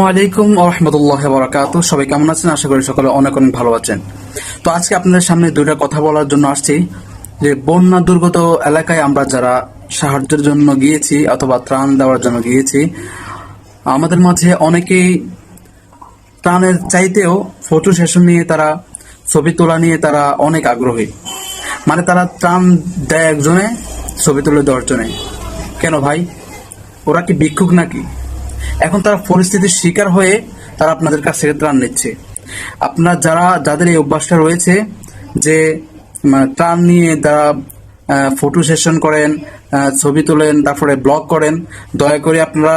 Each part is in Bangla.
ওয়ালাইকুম রহমতুল্লাহ বরাকাত সবাই কেমন আছেন? আশা করি সকলে অনেক অনেক ভালো আছেন। তো আজকে আপনাদের সামনে দুইটা কথা বলার জন্য আসছি। যে বন্যা দুর্গত এলাকায় আমরা যারা সাহায্যের জন্য গিয়েছি অথবা ত্রাণ দেওয়ার জন্য গিয়েছি, আমাদের মাঝে অনেকেই ত্রাণের চাইতেও ফটো সেশন নিয়ে তারা, ছবি তোলা নিয়ে তারা অনেক আগ্রহী। মানে তারা ত্রাণ দেয় একজনে, ছবি তুলে দশজনে কেন ভাই? ওরা কি ভিক্ষুক নাকি? এখন তারা পরিস্থিতির শিকার হয়ে তারা আপনাদের কাছ থেকে ত্রাণ নিচ্ছে। আপনার যারা যাদের এই অভ্যাসটা রয়েছে যে মানে, ত্রাণ নিয়ে তারা ফটো সেশন করেন ছবি তোলেন তারপরে ব্লগ করেন দয়া করে আপনারা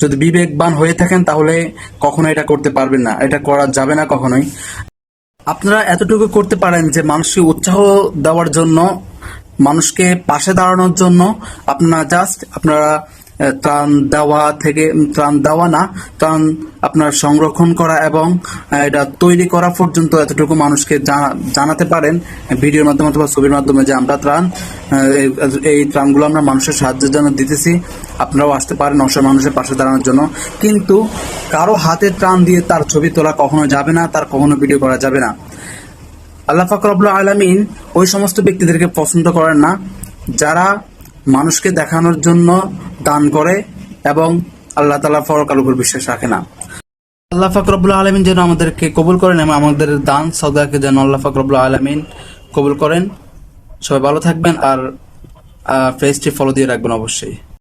যদি বিবেকবান হয়ে থাকেন তাহলে কখনো এটা করতে পারবেন না। এটা করা যাবে না কখনোই। আপনারা এতটুকু করতে পারেন যে মানুষকে উৎসাহ দেওয়ার জন্য মানুষকে পাশে দাঁড়ানোর জন্য আপনারা জাস্ট আপনারা ত্রাণ দেওয়া থেকে ত্রাণ দেওয়া না, ত্রাণ আপনার সংরক্ষণ করা এবং এটা তৈরি করা পর্যন্ত এতটুকু মানুষকে জানা- জানাতে পারেন ভিডিওর মাধ্যমে অথবা ছবির মাধ্যমে যে আমরা ত্রাণ এই- এই ত্রাণগুলো আমরা মানুষের সাহায্যের জন্য দিতেছি, আপনারাও আসতে পারেন অসহায় মানুষের পাশে দাঁড়ানোর জন্য। কিন্তু কারও হাতে ত্রাণ দিয়ে তার ছবি তোলা কখনো যাবে না, তার কখনো ভিডিও করা যাবে না। আল্লাহ ফাকরাবুল আলমিন ওই সমস্ত ব্যক্তিদেরকে পছন্দ করেন না, যারা মানুষকে দেখানোর জন্য দান করে এবং আল্লাহ তালা ফরকার উপর বিশ্বাস রাখে না। আল্লাহ ফাকরাবুল আলমিন যেন আমাদেরকে কবুল করেন এবং আমাদের দান সদাকে যেন আল্লাহ ফাকরাবুল আলমিন কবুল করেন। সবাই ভালো থাকবেন আর পেজটি ফলো দিয়ে রাখবেন অবশ্যই।